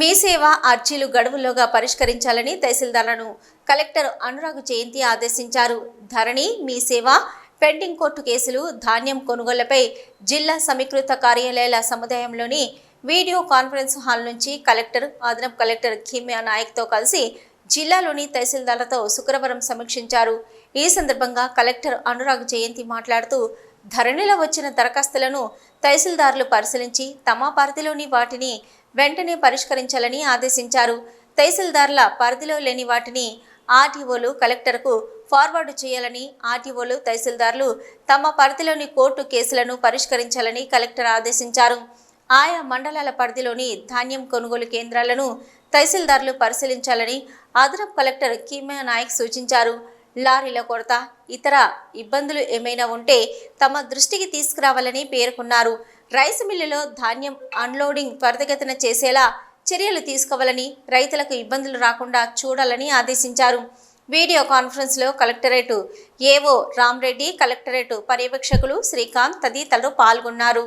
మీ సేవ అర్జీలు గడువులోగా పరిష్కరించాలని తహసీల్దార్లను కలెక్టర్ అనురాగ్ జయంతి ఆదేశించారు. ధరణి మీ సేవ పెండింగ్ కోర్టు కేసులు ధాన్యం కొనుగోళ్ళపై జిల్లా సమీకృత కార్యాలయాల సముదాయంలోని వీడియో కాన్ఫరెన్స్ హాల్ నుంచి కలెక్టర్ అదనపు కలెక్టర్ ఖీమ్యా నాయక్తో కలిసి జిల్లాలోని తహసీల్దార్లతో శుక్రవారం సమీక్షించారు. ఈ సందర్భంగా కలెక్టర్ అనురాగ్ జయంతి మాట్లాడుతూ ధరణిలో వచ్చిన దరఖాస్తులను తహసీల్దారులు పరిశీలించి తమ పరిధిలోని వాటిని వెంటనే పరిష్కరించాలని ఆదేశించారు. తహసీల్దార్ల పరిధిలో లేని వాటిని ఆర్టీఓలు కలెక్టర్కు ఫార్వర్డ్ చేయాలని ఆర్టీఓలు తహసీల్దార్లు తమ పరిధిలోని కోర్టు కేసులను పరిష్కరించాలని కలెక్టర్ ఆదేశించారు. ఆయా మండలాల పరిధిలోని ధాన్యం కొనుగోలు కేంద్రాలను తహసీల్దార్లు పరిశీలించాలని అదనపు కలెక్టర్ కిమ్యా నాయక్ సూచించారు. లారీల కొరత ఇతర ఇబ్బందులు ఏమైనా ఉంటే తమ దృష్టికి తీసుకురావాలని పేర్కొన్నారు. రైస్ మిల్లులో ధాన్యం అన్లోడింగ్ త్వరితగతిన చేసేలా చర్యలు తీసుకోవాలని రైతులకు ఇబ్బందులు రాకుండా చూడాలని ఆదేశించారు. వీడియో కాన్ఫరెన్స్లో కలెక్టరేటు ఏవో రామ్రెడ్డి కలెక్టరేటు పర్యవేక్షకులు శ్రీకాంత్ తదితరులు పాల్గొన్నారు.